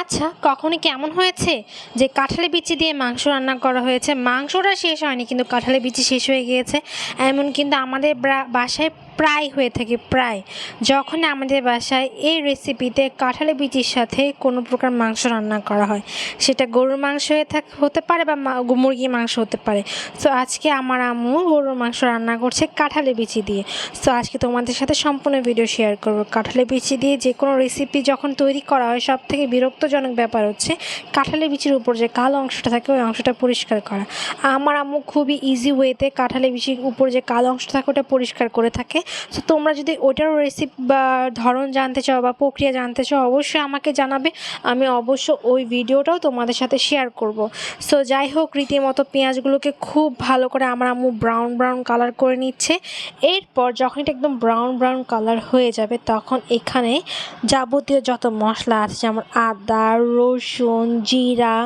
আচ্ছা কখনই কেমন হয়েছে যে কাঁঠালি বিচি দিয়ে মাংস রান্না করা হয়েছে? মাংসটা শেষ হয়নি, কিন্তু কাঁঠালি বিচি শেষ হয়ে গিয়েছে। এমন কিন্তু আমাদের বাসায় প্রায় হয়ে থাকে, প্রায়। যখন আমাদের বাসায় এই রেসিপিতে কাঁঠালি বিচির সাথে কোনো প্রকার মাংস রান্না করা হয়, সেটা গরুর মাংস হয়ে থাক, হতে পারে বা মুরগির মাংস হতে পারে। সো আজকে আমার আম্মু গরুর মাংস রান্না করছে কাঁঠালি বিচি দিয়ে। সো আজকে তোমাদের সাথে সম্পূর্ণ ভিডিও শেয়ার করব। কাঁঠালি বিচি দিয়ে যে কোনো রেসিপি যখন তৈরি করা হয় সব থেকে বিরক্তজনক ব্যাপার হচ্ছে কাঁঠালি বিচির উপর যে কালো অংশটা থাকে, ওই অংশটা পরিষ্কার করা। আমার আম্মু খুবই ইজি ওয়েতে কাঁঠালি বিচির উপর যে কালো অংশটা থাকে, ওটা পরিষ্কার করে থাকে। সো তোমরা যদি ওটার রেসিপি বা ধরন জানতে চাও বা প্রক্রিয়া জানতে চাও, অবশ্যই আমাকে জানাবে। আমি অবশ্য ওই ভিডিওটাও তোমাদের সাথে শেয়ার করব। সো যাই হোক, রীতিমতো পেঁয়াজগুলোকে খুব ভালো করে আমার আম্মু ব্রাউন ব্রাউন কালার করে নিচ্ছে। এরপর যখন এটা একদম ব্রাউন ব্রাউন কালার হয়ে যাবে, তখন এখানে যাবতীয় যত মশলা আছে, যেমন আদা, রসুন, জিরা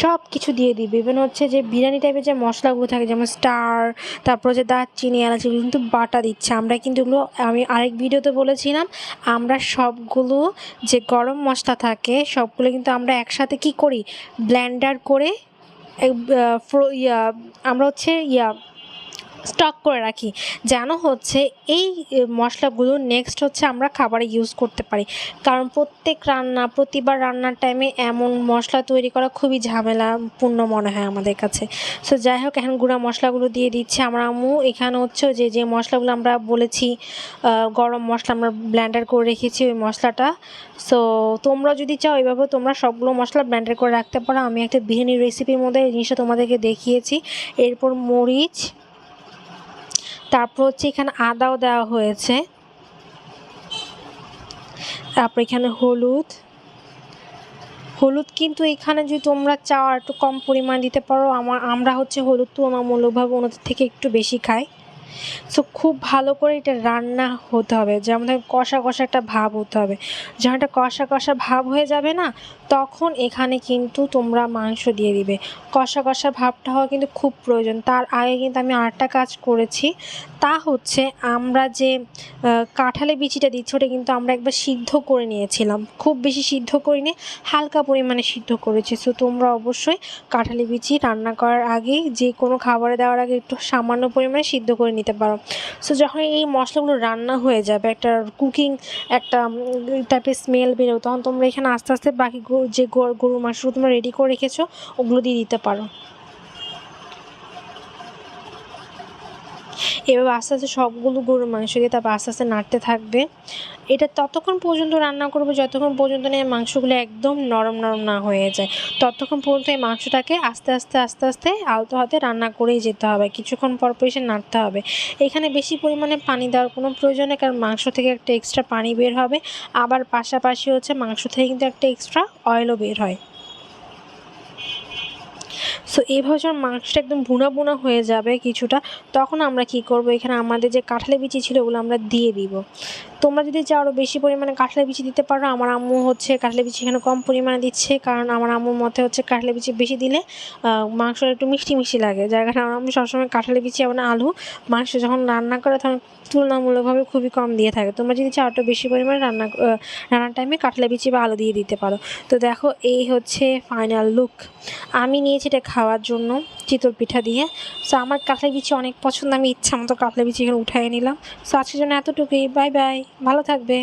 সব কিছু দিয়ে দিই বিভিন্ন হচ্ছে যে বিরিয়ানি টাইপের যে মশলাগুলো থাকে, যেমন স্টার তারপর যে দারচিনি, এলাচ, এগুলো কিন্তু বাটা দিচ্ছে। আমরা কিন্তু এগুলো, আমি আরেক ভিডিওতে বলেছিলাম, আমরা সবগুলো যে গরম মশলা থাকে, সবগুলো কিন্তু আমরা একসাথে কি করি? ব্ল্যান্ডার করে ইয়া, আমরা হচ্ছে ইয়া স্টক করে রাখি। যেন হচ্ছে এই মশলাগুলো নেক্সট হচ্ছে আমরা খাবারে ইউজ করতে পারি। কারণ প্রত্যেক রান্না, প্রতিবার রান্নার টাইমে এমন মশলা তৈরি করা খুবই ঝামেলাপূর্ণ মনে হয় আমাদের কাছে। সো যাই হোক, এখন গুঁড়া মশলাগুলো দিয়ে দিচ্ছে আমরা আম্মু। এখানে হচ্ছে যে যে মশলাগুলো আমরা বলেছি গরম মশলা আমরা ব্লেন্ডার করে রেখেছি ওই মশলাটা। সো তোমরা যদি চাও এইভাবে তোমরা সবগুলো মশলা ব্লেন্ডার করে রাখতে পারো। আমি একটা বিরিয়ানি রেসিপির মধ্যে এই জিনিসটা তোমাদেরকে দেখিয়েছি। এরপর মরিচ তারপর হচ্ছে এখানে আদাও দেওয়া হয়েছে। তারপর এখানে হলুদ। হলুদ কিন্তু এখানে যদি তোমরা চাও একটু কম পরিমাণ দিতে পারো আমার আমরা হচ্ছে হলুদ তুলনামূলকভাবে ওনাদের থেকে একটু বেশি খাই। সো খুব ভালো করে এটা রান্না হতে হবে। যেমন কষা কষা একটা ভাব হতে হবে। যখন একটা কষা কষা ভাব হয়ে যাবে না, তখন এখানে কিন্তু তোমরা মাংস দিয়ে দিবে। কষা কষা ভাবটা হওয়া কিন্তু খুব প্রয়োজন। তার আগে কিন্তু আমি আরেকটা কাজ করেছি। তা হচ্ছে আমরা যে কাঁঠালে বিচিটা দিচ্ছি, ওটা কিন্তু আমরা একবার সিদ্ধ করে নিয়েছিলাম। খুব বেশি সিদ্ধ করিনি, হালকা পরিমাণে সিদ্ধ করেছি। সো তোমরা অবশ্যই কাঁঠালি বিচি রান্না করার আগেই যে কোনো খাবারে দেওয়ার আগে একটু সামান্য পরিমাণে সিদ্ধ করে নিতে পারো। সো যখন এই মশলাগুলো রান্না হয়ে যাবে, একটা কুকিং একটা টাইপের স্মেল বেরোবে, তখন তোমরা এখানে আস্তে আস্তে বাকি যে গরু- মাংসগুলো তোমরা রেডি করে রেখেছো, ওগুলো দিয়ে দিতে পারো। এভাবে আস্তে আস্তে সবগুলো গরুর মাংস দিয়ে তারপর আস্তে আস্তে নাড়তে থাকবে। এটা ততক্ষণ পর্যন্ত রান্না করব, যতক্ষণ পর্যন্ত না এই মাংসগুলো একদম নরম নরম না হয়ে যায়। ততক্ষণ পর্যন্ত এই মাংসটাকে আস্তে আস্তে আস্তে আস্তে আলতো হাতে রান্না করেই যেতে হবে। কিছুক্ষণ পর পর এসে নাড়তে হবে। এখানে বেশি পরিমাণে পানি দেওয়ার কোনো প্রয়োজন নেই, কারণ মাংস থেকে একটা এক্সট্রা পানি বের হবে। আবার পাশাপাশি হচ্ছে মাংস থেকে কিন্তু একটা এক্সট্রা অয়েলও বের হয়। সো এইভাবে যখন মাংসটা একদম বুনা বুনা হয়ে যাবে কিছুটা, তখন আমরা কি করব? এখানে আমাদের যে কাঁঠালি বিচি ছিল, ওগুলো আমরা দিয়ে দিব। তোমরা যদি চাও আরও বেশি পরিমাণে কাঁঠালি বিচি দিতে পারো, আমার আম্মু হচ্ছে কাঁঠালি বিচি এখানে কম পরিমাণে দিচ্ছে, কারণ আমার আম্মুর মতে হচ্ছে কাঁঠালি বিচি বেশি দিলে মাংসটা একটু মিষ্টি মিষ্টি লাগে। যার কারণে আমার আম্মু সবসময় কাঁঠালি বিচি এবং আলু, মাংস যখন রান্না করে তখন তুলনামূলকভাবে খুবই কম দিয়ে থাকে। তোমরা যদি চাও একটু বেশি পরিমাণে রান্না রান্নার টাইমে কাঁঠালি বিচি বা আলু দিয়ে দিতে পারো। তো দেখো, এই হচ্ছে ফাইনাল লুক আমি নিয়েছি এটা খাওয়ার জন্য চিতল পিঠা দিয়ে। সো আমার কাঁঠালি বিচি অনেক পছন্দ। আমি ইচ্ছা মতো কাঁঠালি বিচি এখানে উঠাই নিলাম। সো আজকের জন্য এতটুকুই। বাই বাই ভালো থাকবে।